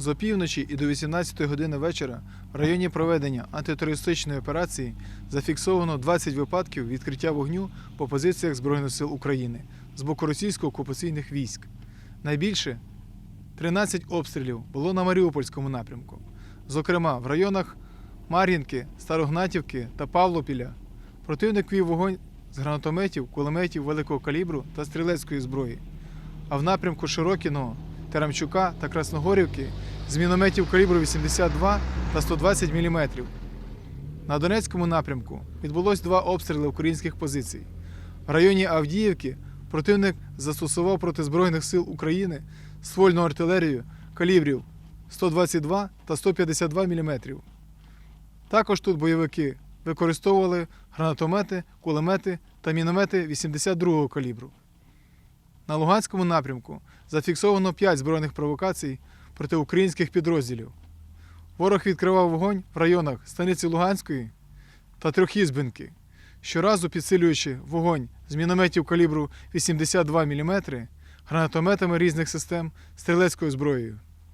З опівночі і до 18 години вечора в районі проведення антитерористичної операції зафіксовано 20 випадків відкриття вогню по позиціях Збройних сил України з боку російсько-окупаційних військ. Найбільше 13 обстрілів було на Маріупольському напрямку, зокрема в районах Мар'їнки, Старогнатівки та Павлопіля. Противник вів вогонь з гранатометів, кулеметів великого калібру та стрілецької зброї. А в напрямку Широкіного, Терамчука та Красногорівки з мінометів калібру 82 та 120 мм. На Донецькому напрямку відбулось два обстріли українських позицій. В районі Авдіївки противник застосував проти Збройних сил України ствольну артилерію калібрів 122 та 152 мм. Також тут бойовики використовували гранатомети, кулемети та міномети 82-го калібру. На Луганському напрямку зафіксовано 5 збройних провокацій проти українських підрозділів. Ворог відкривав вогонь в районах Станиці Луганської та Трьохізбинки, щоразу підсилюючи вогонь з мінометів калібру 82 мм, гранатометами різних систем, стрілецькою зброєю.